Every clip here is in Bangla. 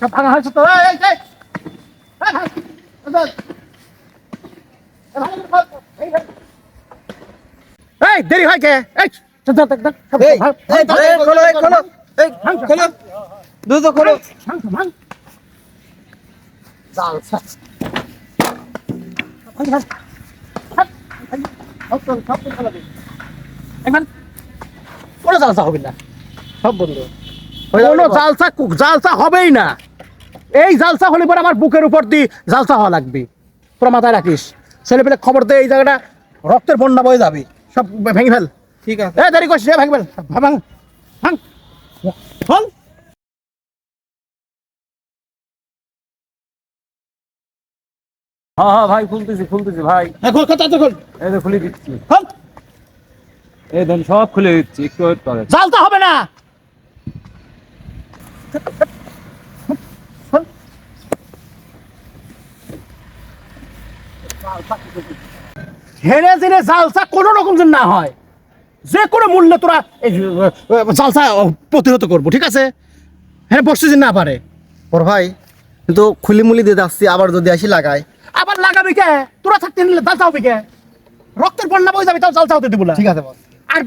সব ভাঙা হয়েছে তো এই, দেরি হয় কে এই সব বন্ধ কোনো জালসা জালসা হবেই না। এই জালসা হলে পরে আমার বুকের উপর দিয়ে জালসা হওয়া লাগবে। তোরা মাথায় রাখিস। ছেলে পেলে খবর দে এই জায়গাটা রক্তের বন্যা বয়ে যাবে। সব ভেঙে ফেল। ঠিক আছে। এ দেরি করছিস ভেঙে ফেল। ভাঙ ভাঙ ভাঙ। ভাঙ হ্যাঁ হ্যাঁ ভাই খুলতেছি খুলতেছি ভাই। এ, খোল কথা খোল। এই তো খুলে দিচ্ছি। খোল। এই দেন সব খুলে দিচ্ছি একটু জালসা হবে না। হেনে জেনে জালসা কোনো রকম যেন না হয়। যে কোনো মূল্যে তোরা জালসা প্রতিহত করব ঠিক আছে? হ্যাঁ বসতে যেন না পারে। বড় ভাই কিন্তু খুলি মুলি দিয়ে যাচ্ছি আবার যদি আসি লাগাই। আবার লাগাবি কে? তোরা থাকতে নিলে জালসা হবে কে? রক্তের বন্যা বই যাবে তাও জালসা হতে দিব ঠিক আছে আর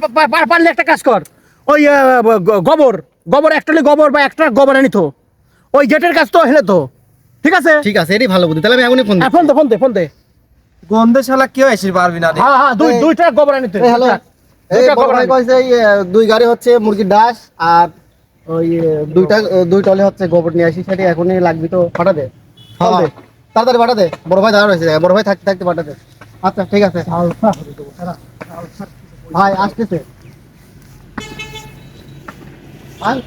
পারলে একটা কাজ কর। ওই গোবর। গোবর একটা গোবর বা একটা গোবর আনিত ওই গেটের কাজ তো হেলে তো। ঠিক আছে? ঠিক আছে এটাই ভালো বুদ্ধি। তাহলে আমি এখনই ফোন হ্যাঁ, ফোন দে ফোন দে ফোন দে। গন্ধে শালা কেউ আসি পারবি না হ্যাঁ হ্যাঁ দুই দুইটা গোবর আনিতে হ্যালো এই গোবর আনিতে। কইছে এই, দুই গাড়ি হচ্ছে মুরগির ডাস আর ওই দুইটা দুই টলে হচ্ছে গোবর নিয়ে আসি সেটা এখনই লাগবে তো। পাঠা দে ফোন দে। তাড়াতাড়ি পাঠা দে। বড় ভাই দাঁড়া রয়েছে বড় ভাই থাকতে থাকতে পাঠা দে। আচ্ছা ঠিক আছে। তো। ভাই আসতেছে। ভাঙ,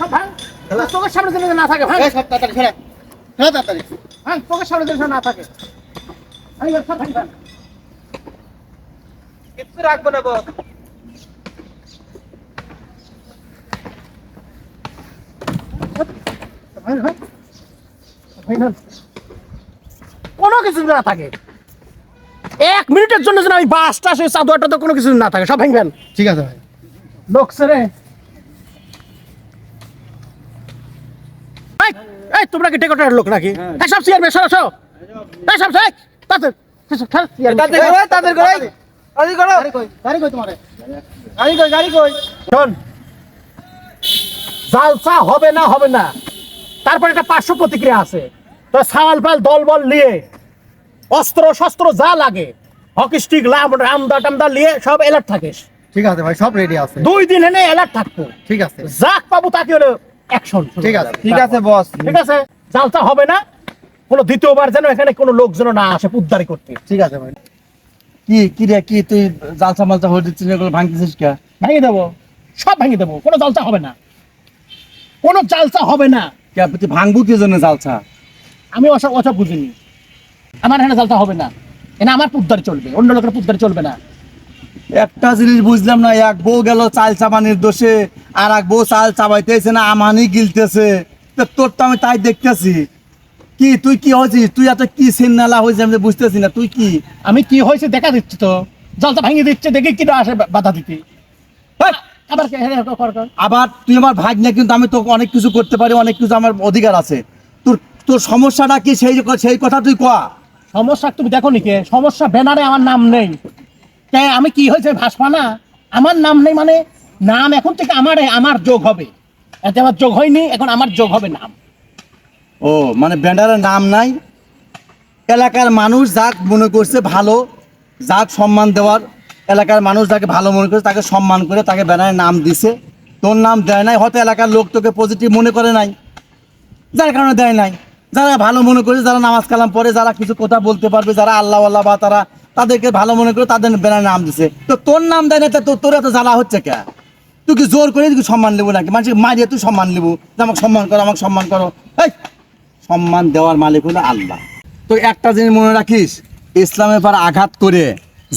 সব ভাঙ। চোখের সামনে যেন না থাকে ভাঙ। এই সব তাড়াতাড়ি ফেরা। ফেরা তাড়াতাড়ি। ভাঙ চোখের সামনে যেন না থাকে। সব ভাঙ, ভাঙ। কিচ্ছু রাখব না বস ভাঙ, ভাঙ। ভাঙ, ভাঙ। কোনো কিছু না থাকে। এক মিনিটের জন্য যেন আমি বাসটা সে চাদরটা তো কোনো কিছু না থাকে সব ভাঙবেন ঠিক আছে ভাই। লোক রে এই, তোমরা কি টেকটার লোক নাকি? এই সব চেয়ারম্যান সরো সরো। এই সব এই তাতে তাদের করো তাদের করো তাদের করো গাড়ি কই গাড়ি কই তোমারে? গাড়ি কই গাড়ি কই? শোন জালসা হবে না হবে না। তারপর একটা পার্শ্ব প্রতিক্রিয়া আছে। তো সাওয়াল পাল দল বল নিয়ে অস্ত্র শস্ত্র যা লাগে হকি স্টিক লাম রামদা টামদা নিয়ে সব অ্যালার্ট থাকিস ঠিক আছে ভাই সব রেডি আছে। দুই দিন এনে অ্যালার্ট থাকব। ঠিক আছে। যাক পাবো তাকে হলো অ্যাকশন ঠিক আছে ঠিক আছে বস ঠিক আছে জালসা হবে না। কোনো দ্বিতীয়বার যেন এখানে কোনো লোক যেন না আসে উদ্ধারি করতে। ঠিক আছে ভাই। কি কি রে কি তুই জালসা মালসা হয়ে দিচ্ছিস এগুলো ভাঙতেছিস কে? ভেঙে দেবো। সব ভেঙে দেবো। কোনো জালসা হবে না। কোনো জালসা হবে না। ভাঙবো কি জন্য জালসা আমি ওসব ওসব বুঝিনি। আমার এখানে জালসা হবে না। এখানে আমার পুদ্দারি চলবে অন্য লোকের পুদ্দারি চলবে না। একটা জিনিস বুঝলাম না এক বউ গেল চাল চাবানির দোষে আর এক বউ চাল চাবাইতেছে না আমানি গিলতেছে। তো তোর তো আমি তাই দেখতেছি। কি তুই কি হয়েছিস? তুই এত কি সিন্নালা হয়েছিস আমি বুঝতেছি না তুই কি? আমি কি হয়েছে দেখা দিচ্ছি তো। জালসা ভাঙিয়ে দিচ্ছে দেখে কি আসে বাধা দিতে! আবার হ্যাঁ। আবার তুই আমার ভাগ না কিন্তু আমি তোকে অনেক কিছু করতে পারি অনেক কিছু আমার অধিকার আছে। তোর তোর সমস্যাটা কি? সেই সেই কথা তুই কয়া সমস্যা তুমি দেখো নি কে? সমস্যা ব্যানারে আমার নাম নেই। কে আমি কি হয়েছে ভাসপা না? আমার নাম নেই মানে নাম এখন থেকে আমার আমার যোগ হবে। এতে আমার যোগ হয়নি এখন আমার যোগ হবে নাম। ও মানে ব্যান্ডারের নাম নাই। এলাকার মানুষ যাক মনে করছে ভালো যাক সম্মান দেওয়ার। এলাকার মানুষ যাকে ভালো মনে করে, তাকে সম্মান করে, তাকে ব্যানারের নাম দিছে। তোর নাম দেয় নাই, হয়তো এলাকার লোক তোকে পজিটিভ মনে করে নাই। যার কারণে দেয় নাই। যারা ভালো মনে করে, যারা নামাজ কালাম পড়ে, যারা কিছু কথা বলতে পারবে, যারা আল্লাহ আল্লাহ বা তারা তাদেরকে ভালো মনে করে তাদের ব্যানার নাম দিছে। তো তোর নাম দেয় না তো তোর এত জ্বালা হচ্ছে কে? তুই কি জোর করে তুই সম্মান নেব নাকি? মানুষকে মারিয়ে তুই সম্মান নেব। যে আমাকে সম্মান করো, আমাকে সম্মান করো। এই সম্মান দেওয়ার মালিক হলো আল্লাহ। তো একটা জিনিস মনে রাখিস, ইসলামের পর আঘাত করে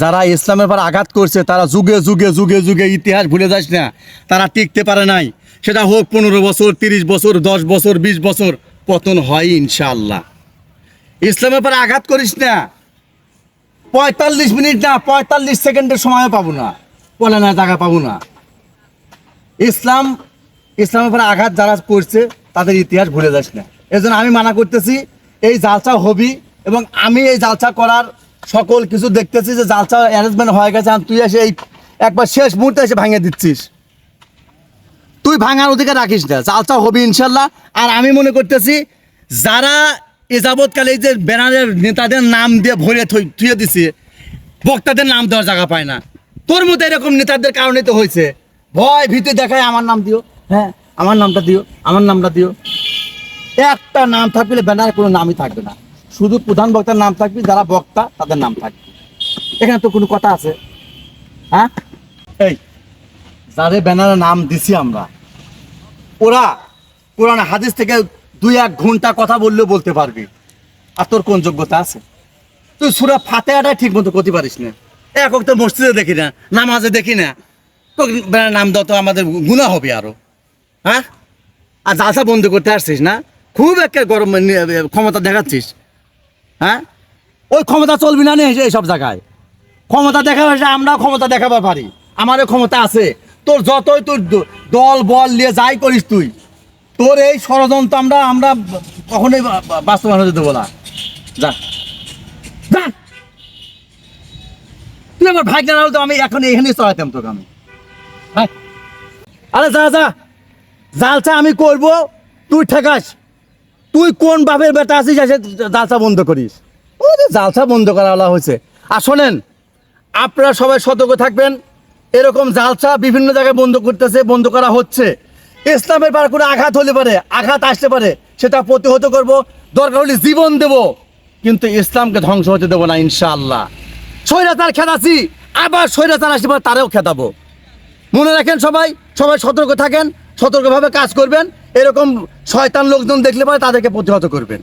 যারা ইসলামের পর আঘাত করছে, তারা যুগে যুগে যুগে যুগে ইতিহাস ভুলে যাস না। তারা টিকতে পারে নাই। সেটা হোক পনেরো বছর, তিরিশ বছর, দশ বছর, বিশ বছর, পতন হয় ইনশাআল্লাহ। ইসলামের পরে আঘাত করিস না। পঁয়তাল্লিশ মিনিট না, পঁয়তাল্লিশ সেকেন্ডের সময় পাবো না। বলে না, জায়গা পাবো না। ইসলাম, ইসলামের পরে আঘাত যারা করছে, তাদের ইতিহাস ভুলে যাস না। এজন্য আমি মানা করতেছি, এই জালসা হবি এবং আমি এই জালসা করার সকল কিছু দেখতেছি যে জালসা অ্যারেঞ্জমেন্ট হয়ে গেছে, আর তুই এসে এই একবার শেষ মুহূর্তে এসে ভাঙে দিচ্ছিস। তুই ভাঙার অধিকার রাখিস না জালসা হবি ইনশাল্লাহ। আর আমি মনে করতেছি, যারা এ যাবৎকালে এই যে ব্যানারের নেতাদের নাম দিয়ে ভরে থুয়ে দিছে, বক্তাদের নাম দেওয়ার জায়গা পায় না। তোর মতো এরকম নেতাদের কারণে তো হয়েছে। ভয় ভীতি দেখায় আমার নাম দিও হ্যাঁ আমার নামটা দিও, আমার নামটা দিও। একটা নাম থাকলে ব্যানারে কোনো নামই থাকবে না। শুধু প্রধান বক্তার নাম থাকবে, যারা বক্তা, তাদের নাম থাকবে। এখানে তো কোনো কথা আছে। হ্যাঁ? এই, যাদের ব্যানারে নাম দিছি আমরা, ওরা কোরআন হাদিস থেকে দুই এক ঘণ্টা কথা বললেও বলতে পারবি। আর তোর কোন যোগ্যতা আছে? তুই সুরা ফাতেহাটাই ঠিক মতো করতে পারিস না। এক তো মসজিদে দেখি না, নামাজে দেখি না। তো ব্যানার নাম দাও তো আমাদের গুণা হবে আরও। হ্যাঁ? আর জালসা বন্ধ করতে আসছিস না, খুব একটা গরম ক্ষমতা দেখাচ্ছিস। হ্যাঁ? ওই ক্ষমতা চলবি না নেই এইসব জায়গায়। ক্ষমতা দেখাবার আমরাও ক্ষমতা দেখাবার পারি। আমারও ক্ষমতা আছে। তোর যতই তোর দল, বল নিয়ে যাই করিস তুই, তোর এই ষড়যন্ত্র আমরা আমরা কখনোই বাস্তবায়ন হতে দেবো না। যা। যা। তুই আমার ভাই জানাল তো আমি এখন এখানেই চড়াইতাম তোকে আমি। আরে যা যা। জালসা আমি করব, তুই ঠেকাস। তুই কোন বাপের বেটা আছিস এসে জালসা বন্ধ করিস? জালসা বন্ধ করা বলা হয়েছে। আর শোনেন, আপনারা সবাই সতর্ক থাকবেন, এরকম জালসা বিভিন্ন জায়গায় বন্ধ করতেছে, বন্ধ করা হচ্ছে। ইসলামের পার করে আঘাত হলে পারে, আঘাত আসতে পারে, সেটা প্রতিহত করব, দরকার হলে জীবন দেব, কিন্তু ইসলামকে ধ্বংস হতে দেবো না ইনশাআল্লাহ। স্বৈরাচার খেদাছি, আবার স্বৈরাচার আসতে পারে, তারেও খেদাবো। মনে রাখেন সবাই সবাই সতর্ক থাকেন, সতর্কভাবে কাজ করবেন এরকম শয়তান লোকজন দেখলে পরে তাদেরকে প্রতিহত করবেন।